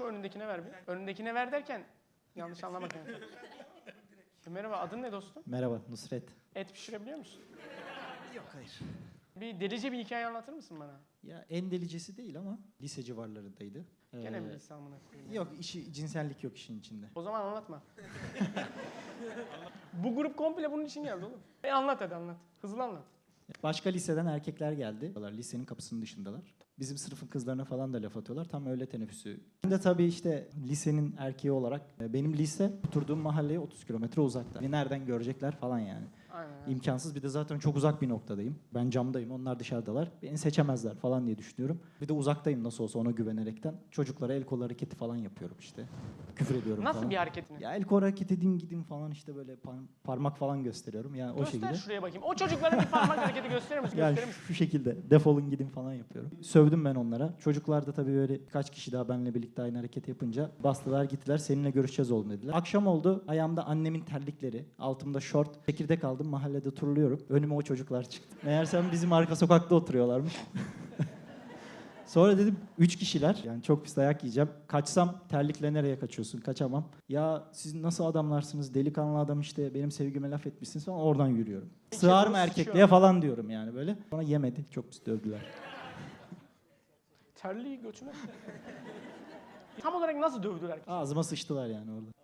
Şu önündekine ver bir. Önündekine ver derken yanlış anlamak yani. E, Merhaba adın ne dostum? Merhaba Nusret. Et pişirebiliyor musun? Yok hayır. Bir delice bir hikaye anlatır mısın bana? Ya en delicesi değil ama lise civarlarındaydı. Gene Ee, mi lise amına koyayım? Yok işi cinsellik yok işin içinde. O zaman anlatma. Bu grup komple bunun için geldi oğlum. E anlat hadi anlat. Hızlı anlat. Başka liseden erkekler geldi. Lisenin kapısının dışındalar. Bizim sınıfın kızlarına falan da laf atıyorlar. Tam öyle teneffüsü. Ben de tabii işte lisenin erkeği olarak e, benim lise oturduğum mahalleye 30 kilometre uzakta. Beni nereden görecekler falan yani. Aynen. İmkansız. Bir de zaten çok uzak bir noktadayım. Ben camdayım, onlar dışarıdalar. Beni seçemezler falan diye düşünüyorum. Bir de uzaktayım nasıl olsa ona güvenerekten. Çocuklara el kol hareketi falan yapıyorum işte. Küfür ediyorum Nasıl falan. bir hareketini? Ya el kol hareket edin gidin falan işte böyle par- parmak falan gösteriyorum. Yani o Göster şekilde. şuraya bakayım. O çocuklara bir parmak hareketi gösterir misin? Yani Gösterir misin? şu şekilde defolun gidin falan yapıyorum. Sövdüm ben onlara. Çocuklar da tabii böyle kaç kişi daha benimle birlikte aynı hareketi yapınca bastılar gittiler. Seninle görüşeceğiz oğlum dediler. Akşam oldu. Ayağımda annemin terlikleri. Altımda şort. Çekirdek aldım. Mahallede turluyorum. Önüme o çocuklar çıktı. Meğersem bizim arka sokakta oturuyorlarmış. Sonra dedim üç kişiler yani çok pis dayak yiyeceğim. Kaçsam terlikle nereye kaçıyorsun? Kaçamam. Ya siz nasıl adamlarsınız? Delikanlı adam işte benim sevgime laf etmişsiniz falan oradan yürüyorum. Peki, Sığar mı erkekliğe falan diyorum yani böyle. Sonra yemedi. Çok pis dövdüler. Terliği götüne. Tam olarak nasıl dövdüler ki? Ağzıma sıçtılar yani orada.